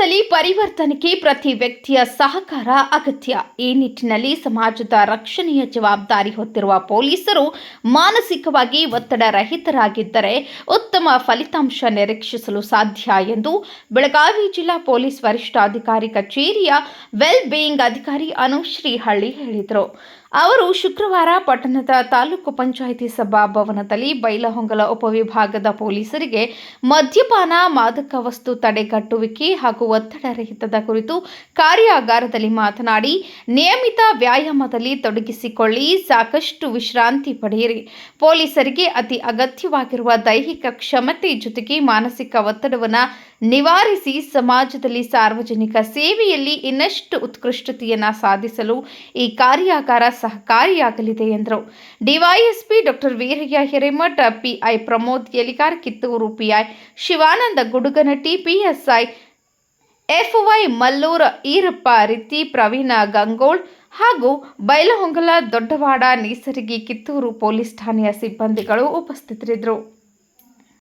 ಸಮಾಜದಲ್ಲಿ ಪರಿವರ್ತನೆಗೆ ಪ್ರತಿ ವ್ಯಕ್ತಿಯ ಸಹಕಾರ ಅಗತ್ಯ. ಈ ನಿಟ್ಟಿನಲ್ಲಿ ಸಮಾಜದ ರಕ್ಷಣೆಯ ಜವಾಬ್ದಾರಿ ಹೊತ್ತಿರುವ ಪೊಲೀಸರು ಮಾನಸಿಕವಾಗಿ ಒತ್ತಡ ರಹಿತರಾಗಿದ್ದರೆ ಉತ್ತಮ ಫಲಿತಾಂಶ ನಿರೀಕ್ಷಿಸಲು ಸಾಧ್ಯ ಎಂದು ಬೆಳಗಾವಿ ಜಿಲ್ಲಾ ಪೊಲೀಸ್ ವರಿಷ್ಠಾಧಿಕಾರಿ ಕಚೇರಿಯ ವೆಲ್ ಬೀಯಿಂಗ್ ಅಧಿಕಾರಿ ಅನುಶ್ರೀ ಹಳ್ಳಿ ಹೇಳಿದರು. ಅವರು ಶುಕ್ರವಾರ ಪಟ್ಟಣದ ತಾಲೂಕು ಪಂಚಾಯಿತಿ ಸಭಾಭವನದಲ್ಲಿ ಬೈಲಹೊಂಗಲ ಉಪವಿಭಾಗದ ಪೊಲೀಸರಿಗೆ ಮದ್ಯಪಾನ, ಮಾದಕ ವಸ್ತು ತಡೆಗಟ್ಟುವಿಕೆ ಹಾಗೂ ಒತ್ತಡ ರಹಿತದ ಕುರಿತು ಕಾರ್ಯಾಗಾರದಲ್ಲಿ ಮಾತನಾಡಿ, ನಿಯಮಿತ ವ್ಯಾಯಾಮದಲ್ಲಿ ತೊಡಗಿಸಿಕೊಳ್ಳಿ, ಸಾಕಷ್ಟು ವಿಶ್ರಾಂತಿ ಪಡೆಯಿರಿ. ಪೊಲೀಸರಿಗೆ ಅತಿ ಅಗತ್ಯವಾಗಿರುವ ದೈಹಿಕ ಕ್ಷಮತೆ ಜೊತೆಗೆ ಮಾನಸಿಕ ಒತ್ತಡವನ್ನು ನಿವಾರಿಸಿ ಸಮಾಜದಲ್ಲಿ ಸಾರ್ವಜನಿಕ ಸೇವೆಯಲ್ಲಿ ಇನ್ನಷ್ಟು ಉತ್ಕೃಷ್ಟತೆಯನ್ನು ಸಾಧಿಸಲು ಈ ಕಾರ್ಯಾಗಾರ ಸಹಕಾರಿಯಾಗಲಿದೆ ಎಂದರು. DYSP doctor Veerayya Hiremath PI Pramod Yalikar Kittur PI Shivananda Gudaganatti PSI FY Mallur Irappa ರಿತಿ Praveen Gangol ಹಾಗೂ ಬೈಲಹೊಂಗಲ ದೊಡ್ಡವಾಡ, ನೇಸರಗಿ, ಕಿತ್ತೂರು ಪೊಲೀಸ್ ಠಾಣೆಯ ಸಿಬ್ಬಂದಿಗಳು ಉಪಸ್ಥಿತರಿದ್ದರು.